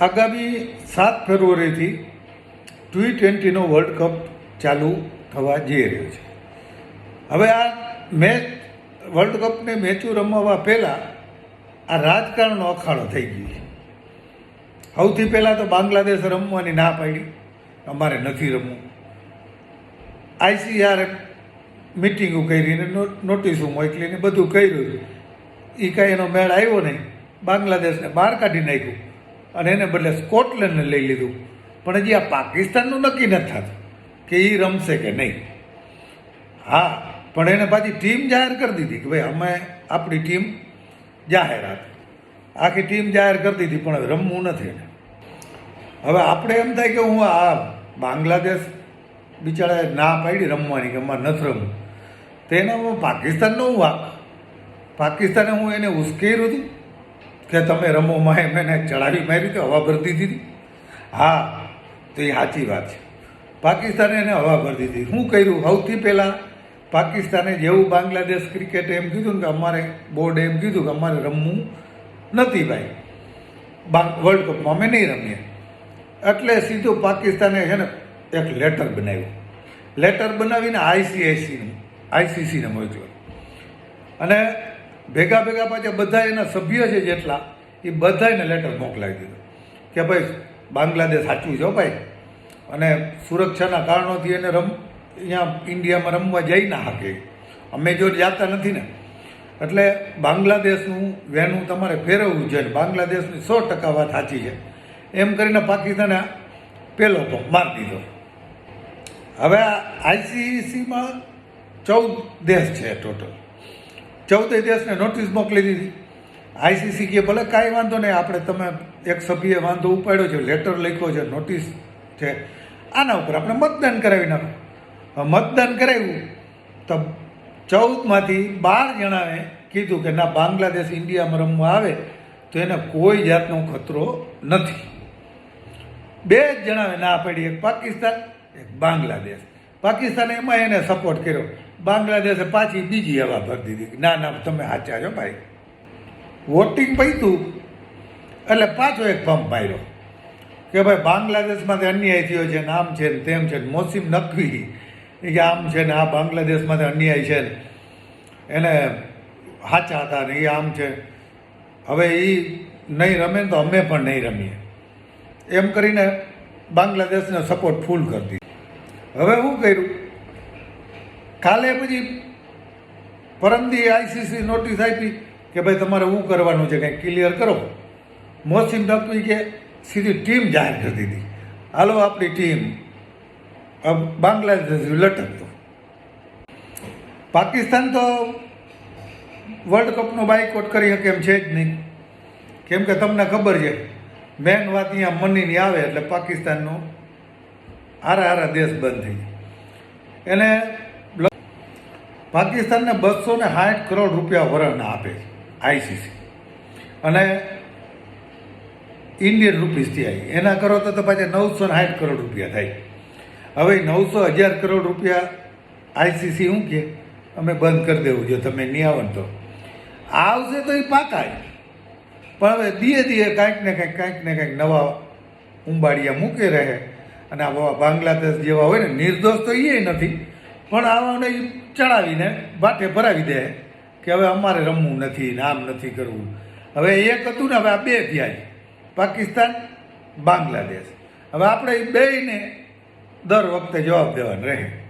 આગામી સાત ફેબ્રુઆરીથી ટી ટ્વેન્ટીનો વર્લ્ડ કપ ચાલુ થવા જઈ રહ્યો છે. હવે આ મેચ વર્લ્ડ કપની મેચો રમવા પહેલાં આ રાજકારણનો અખાડો થઈ ગયો છે. સૌથી પહેલાં તો બાંગ્લાદેશ રમવાની ના પાડી. અમારે નથી રમવું. આઈસીઆર મિટિંગો કરીને નોટિસો મોકલીને બધું કર્યું એ કાંઈ એનો મેળ આવ્યો નહીં. બાંગ્લાદેશને બહાર કાઢી નાખ્યું. અને એને બદલે સ્કોટલેન્ડને લઈ લીધું. પણ હજી આ પાકિસ્તાનનું નક્કી નથી થતું કે એ રમશે કે નહીં. હા, પણ એને પાછી ટીમ જાહેર કરી દીધી કે ભાઈ અમે આપણી ટીમ જાહેરાત. આખી ટીમ જાહેર કરી દીધી, પણ રમવું નથી એને. હવે આપણે એમ થાય કે હું આ બાંગ્લાદેશ બિચારાએ ના પાડી રમવાની કે અમારે નથી રમવું. તો હું પાકિસ્તાનનો હું વાક. પાકિસ્તાને હું એને ઉશ્કેર્યું હતું. કે તમે રમોમાં એમ એને ચડાવી મારી તો હવા ભરી દીધી હા, તો એ સાચી વાત છે. પાકિસ્તાને એને હવા ભરી દીધી. શું કર્યું? સૌથી પહેલાં પાકિસ્તાને જેવું બાંગ્લાદેશ ક્રિકેટે એમ કીધું ને કે અમારે બોર્ડે એમ કીધું કે અમારે રમવું નથી ભાઈ. વર્લ્ડ કપમાં અમે નહીં રમીએ. એટલે સીધું પાકિસ્તાને છે ને એક લેટર બનાવ્યું. લેટર બનાવીને આઈસીઆઈસીનું, આઈસીસીને મોકલ્યો અને ભેગા ભેગા પાછા બધા એના સભ્ય છે જેટલા, એ બધાને લેટર મોકલાવી દીધો. કે ભાઈ, બાંગ્લાદેશ સાચું છે ભાઈ. અને સુરક્ષાના કારણોથી એને રમ, અહીંયા ઇન્ડિયામાં રમવા જઈ ના શકે. અમે જો જાતા નથી ને, એટલે બાંગ્લાદેશનું વહેનું તમારે ફેરવવું અને બાંગ્લાદેશની સો ટકા વાત સાચી છે. એમ કરીને પાકિસ્તાને પેલો તો મારી દીધો. હવે આઈસીસીમાં ચૌદ દેશ છે ટોટલ ચૌદે દેશને નોટિસ મોકલી દીધી. આઈસીસી કે ભલે કાંઈ વાંધો નહીં, આપણે તમે એક સભ્યએ વાંધો ઉપાડ્યો છે લેટર લખ્યો છે નોટિસ છે. આના ઉપર આપણે મતદાન કરાવી નાખો. મતદાન કરાવ્યું, તો ચૌદમાંથી બાર જણાએ કીધું કે ના, બાંગ્લાદેશ ઇન્ડિયામાં રમવા આવે, તો એને કોઈ જાતનો ખતરો નથી. બે જ જણાવે ના પડી, એક પાકિસ્તાન, એક બાંગ્લાદેશ. પાકિસ્તાને એમાં એને સપોર્ટ કર્યો. બાંગ્લાદેશે પાછી બીજી હવા ભરી દીધી ના ના, તમે સાચા છો ભાઈ. વોટિંગ પૈતું, એટલે પાછો એક પંપ માર્યો. કે ભાઈ, બાંગ્લાદેશમાંથી અન્યાય થયો છે ને આમ છે ને તેમ છે ને મોસીમ નકવી. કે આમ છે ને આ બાંગ્લાદેશમાંથી અન્યાય છે ને એને સાચા હતા ને એ આમ છે. હવે એ નહીં રમે ને તો અમે પણ નહીં રમીએ. એમ કરીને બાંગ્લાદેશને સપોર્ટ ફૂલ કરી દીધો. હવે શું કર્યું? કાલે પછી પરમદી આઈસીસી નોટિસ આપી કે ભાઈ તમારે શું કરવાનું છે, કંઈ ક્લિયર કરો? મોસીમ નકવી કે સીધી ટીમ જાહેર કરી દીધી. હાલો, આપણી ટીમ. બાંગ્લાદેશ લટકતો પાકિસ્તાન તો વર્લ્ડ કપનો બાયકોટ કરી શકે એમ છે જ નહીં. કેમ કે તમને ખબર છે મેન વાત અહીંયા મનીની આવે એટલે પાકિસ્તાનનો. હારા હારા દેશ બંધ થઈ એને પાકિસ્તાનને બસો ને સાઠ કરોડ રૂપિયા વરણ આપે છે આઈસીસી. અને ઇન્ડિયન રૂપીસથી આવી એના કરો તો તો પાછા નવસો ને સાઠ કરોડ રૂપિયા થાય. હવે નવસો હજાર કરોડ રૂપિયા આઈસીસી શું કે? અમે બંધ કરી દેવું જો તમે નહીં આવો તો. આવશે તો એ પાકાય પણ હવે ધીરે ધીરે કાંઈક ને કાંઈક કાંઈક ને કાંઈક નવા ઉંબાડિયા મૂકે રહે. અને આ બાબા બાંગ્લાદેશ જેવા હોય ને, નિર્દોષ તો એ નથી, પણ આવાને ચડાવીને વાટે ભરાવી દે કે હવે અમારે રમવું નથી ને આમ નથી કરવું. હવે એક હતું ને, હવે આ બે થયા પાકિસ્તાન, બાંગ્લાદેશ. હવે આપણે એ બેયને દર વખતે જવાબ દેવાનો રહે.